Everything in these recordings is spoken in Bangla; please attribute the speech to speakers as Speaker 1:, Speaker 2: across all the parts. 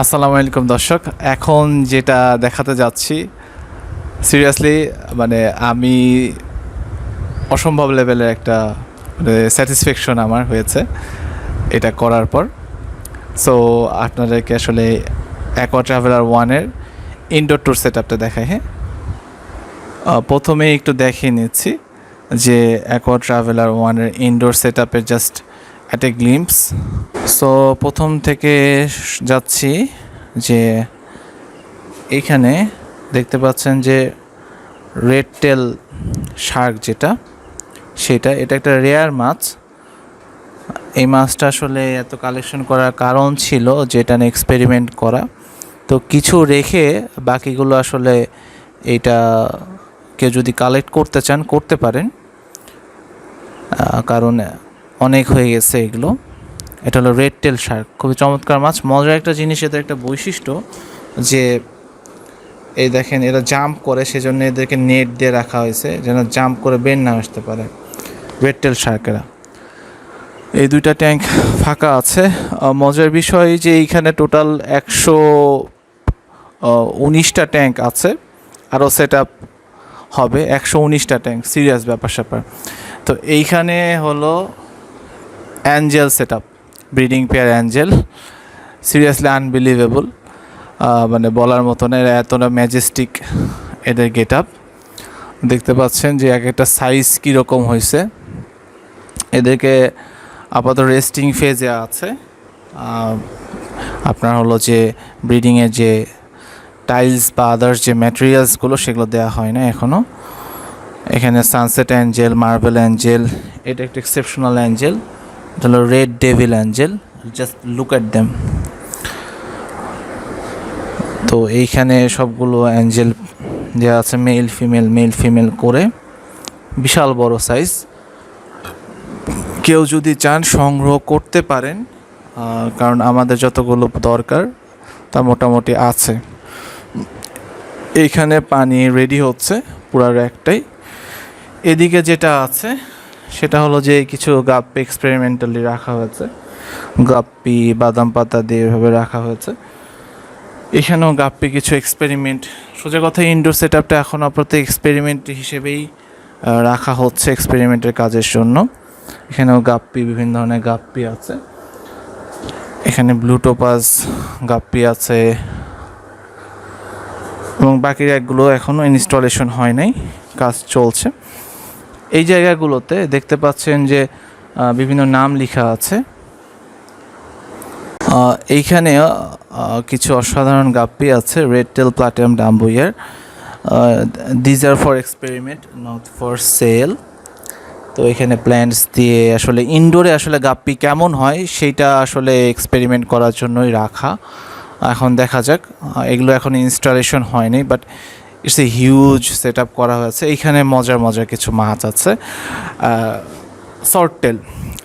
Speaker 1: আসসালামু আলাইকুম দর্শক। এখন যেটা দেখাতে যাচ্ছি সিরিয়াসলি মানে আমি অসম্ভব লেভেলের একটা মানে স্যাটিসফ্যাকশন আমার হয়েছে এটা করার পর। সো আপনাদেরকে আসলে অ্যাকোয়া ট্রাভেলার ওয়ানের ইনডোর ট্যুর সেট আপটা দেখাই হ্যাঁ? আহ, প্রথমে একটু দেখিয়ে নিচ্ছি যে অ্যাকোয়া ট্রাভেলার ওয়ানের ইনডোর সেট আপের just at a glimpse so প্রথম থেকে যাচ্ছি যে এইখানে দেখতে পাচ্ছেন যে রেড টেল শার্ক যেটা, সেটা, এটা একটা রেয়ার মাছ। এই মাছটা আসলে এত কালেকশন করার কারণ ছিল যে এটা এক্সপেরিমেন্ট করা। তো কিছু রেখে বাকিগুলো আসলে এইটা কেউ যদি কালেক্ট করতে চান, করতে পারেন। কারণ অনেক হয়ে গেছে এগুলো। এটা হলো রেড টেল শার্ক খুবই চমৎকার মাছ। মজার একটা জিনিস, এদের একটা বৈশিষ্ট্য যে, এই দেখেন এরা জাম্প করে, সেজন্য এদেরকে নেট দিয়ে রাখা হয়েছে, যেন জাম্প করে বের না আসতে পারে। রেড টেল শার্কেরা এই দুইটা ট্যাঙ্ক ফাঁকা আছে। মজার বিষয় যে, এইখানে টোটাল একশো উনিশটা ট্যাঙ্ক আছে। আরও সেট আপ হবে। একশো উনিশটা ট্যাঙ্ক সিরিয়াস ব্যাপার স্যাপার তো এইখানে হলো angel set up breeding pair angel seriously unbelievable মানে বলার মতন এরা এতটা ম্যাজেস্টিক এদের গেট আপ দেখতে পাচ্ছেন যে এক একটা সাইজ কীরকম হয়েছে এদেরকে আপাতত রেস্টিং ফেজে আছে। আপনার হলো যে ব্রিডিংয়ের যে টাইলস বা আদার্স যে ম্যাটেরিয়ালসগুলো সেগুলো দেওয়া হয় না এখনও এখানে সানসেট অ্যাঞ্জেল মার্বেল অ্যাঞ্জেল এটা একটা এক্সেপশনাল অ্যাঞ্জেল এটা red devil angel just look at them তো এইখানে সবগুলো অ্যাঞ্জেল দেওয়া আছে মেল ফিমেল মেল ফিমেল করে। বিশাল বড় সাইজ কেউ যদি চান সংগ্রহ করতে পারেন কারণ আমাদের যতগুলো দরকার তা মোটামুটি আছে। এইখানে পানি রেডি হচ্ছে পুরা একটাই। এদিকে যেটা আছে সেটা হলো যে কিছু গাপ্পি এক্সপেরিমেন্টালি রাখা হয়েছে। গাপ্পি, বাদাম পাতা দিয়ে এভাবে রাখা হয়েছে। এখানেও গাপ্পি কিছু এক্সপেরিমেন্ট সোজা কথা ইনডোর সেট আপটা এখন আপাতত এক্সপেরিমেন্ট হিসেবেই রাখা হচ্ছে এক্সপেরিমেন্টের কাজের জন্য। এখানেও গাপ্পি, বিভিন্ন ধরনের গাপ্পি আছে। এখানে ব্লুটোপাস গাপ্পি আছে। এবং বাকি র্যাকগুলো এখনও ইনস্টলেশন হয় নাই। কাজ চলছে। এই জায়গাগুলোতে দেখতে পাচ্ছেন যে বিভিন্ন নাম লেখা আছে। এইখানে কিছু অসাধারণ গাপ্পি আছে red tail platinum dumbo ear these are for experiment not for sale তো এখানে প্ল্যান্টস দিয়ে আসলে ইনডোরে আসলে গাপ্পি কেমন হয় সেইটা আসলে এক্সপেরিমেন্ট করার জন্যই রাখা। এখন দেখা যাক এগুলো এখন ইনস্টলেশন হয়নি but it's a huge set up করা হয়েছে। এইখানে মজার মজার কিছু মাছ আছে। সর্টেল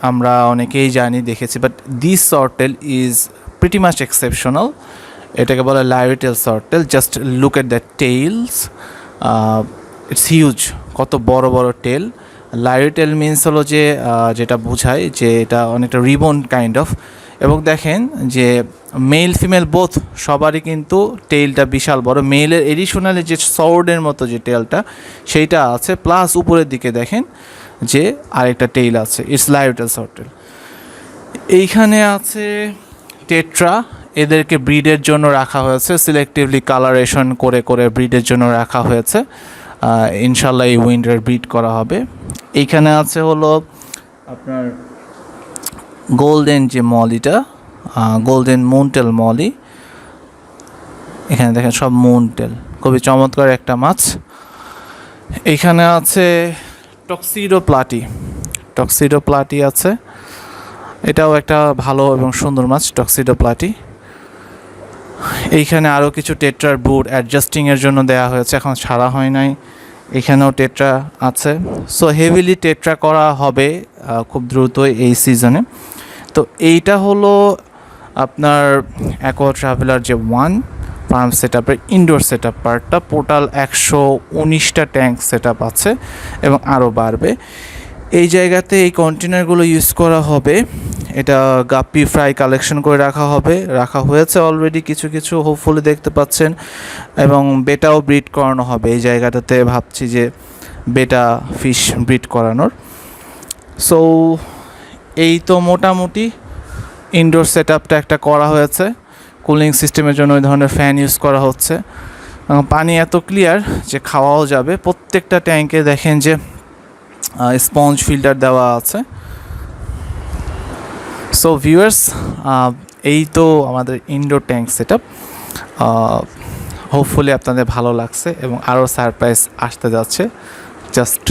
Speaker 1: আমরা অনেকেই জানি, দেখেছি but this swordtail is pretty much exceptional এটাকে বলে lyretail swordtail just look at the tails it's huge কত বড় বড় টেল লাইরিটেল মিনস হলো যে যেটা বোঝায় যে এটা অনেকটা রিবন কাইন্ড অফ এবং দেখেন যে মেল ফিমেল বোথ সবারই কিন্তু টেইলটা বিশাল বড়। মেলের এডিশনালি যে সর্ডের মতো যে টেলটা সেইটা আছে। প্লাস উপরের দিকে দেখেন যে আরেকটা টেইল আছে ইটস লাইটেল সর্টেল এইখানে আছে টেট্রা এদেরকে ব্রিডের জন্য রাখা হয়েছে। সিলেক্টিভলি কালারেশন করে করে ব্রিডের জন্য রাখা হয়েছে। ইনশাল্লাহ এই উইন্ডার ব্রিড করা হবে। এইখানে আছে হলো আপনার গোল্ডেন যে মলিটা গোল্ডেন মুনটেল মলি, এখানে দেখেন সব মুনটেল খুবই চমৎকার একটা মাছ। এখানে আছে টক্সিডো প্লাটি টক্সিডো প্লাটি আছে। এটাও একটা ভালো এবং সুন্দর মাছ টক্সিডো প্লাটি এইখানে আরও কিছু টেট্রার বুট অ্যাডজাস্টিংয়ের জন্য দেওয়া হয়েছে, এখন ছাড়া হয় নাই। এখানেও টেট্রা আছে। সো হেভিলি টেট্রা করা হবে খুব দ্রুতই এই সিজনে তো এইটা হলো আপনার অ্যাকোয়া ট্রাভেলার যে ওয়ান ফার্ম সেট আপের ইনডোর সেট আপ পার্টটা টোটাল একশো উনিশটা ট্যাঙ্ক সেট আপ আছে এবং আরও বাড়বে। এই জায়গাতে এই কন্টেনারগুলো ইউজ করা হবে। এটা গাপ্পি ফ্রাই কালেকশন করে রাখা হবে। রাখা হয়েছে অলরেডি কিছু কিছু হোপফুলি দেখতে পাচ্ছেন। এবং বেটাও ব্রিড করানো হবে। এই জায়গাটাতে ভাবছি যে বেটা ফিশ ব্রিড করানোর। সো এই তো মোটামুটি ইনডোর সেট আপটা একটা করা হয়েছে। কুলিং সিস্টেমের জন্য ওই ধরনের ফ্যান ইউজ করা হচ্ছে। পানি এত ক্লিয়ার যে খাওয়াও যাবে। প্রত্যেকটা ট্যাঙ্কে দেখেন যে স্পঞ্জ ফিল্টার দেওয়া আছে। সো ভিউয়ার্স এই তো আমাদের indoor tank set up hopefully আপনাদের ভালো লাগছে এবং আরও সারপ্রাইজ আসতে যাচ্ছে। জাস্ট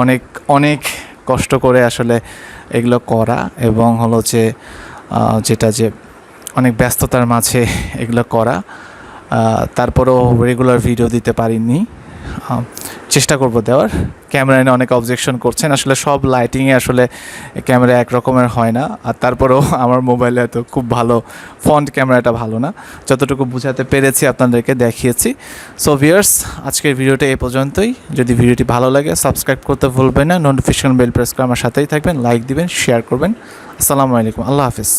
Speaker 1: অনেক অনেক কষ্ট করে আসলে এগুলো করা এবং হলো যে যেটা যে অনেক ব্যস্ততার মাঝে এগুলো করা। তারপরেও রেগুলার ভিডিও দিতে পারিনি। চেষ্টা করব দেওয়ার। ক্যামেরা নিয়ে অনেক অবজেকশন করছেন। আসলে সব লাইটিংয়ে আসলে ক্যামেরা একরকমের হয় না। আর তারপরেও আমার মোবাইলে এত খুব ভালো ফ্রন্ট ক্যামেরাটা ভালো না। যতটুকু বুঝাতে পেরেছি আপনাদেরকে দেখিয়েছি। সো ভিয়ার্স আজকের ভিডিওটা এ পর্যন্তই। যদি ভিডিওটি ভালো লাগে সাবস্ক্রাইব করতে ভুলবেন না। নোটিফিকেশন বেল প্রেস করে আমার সাথেই থাকবেন। লাইক দিবেন শেয়ার করবেন। আসসালামু আলাইকুম। আল্লাহ হাফিজ।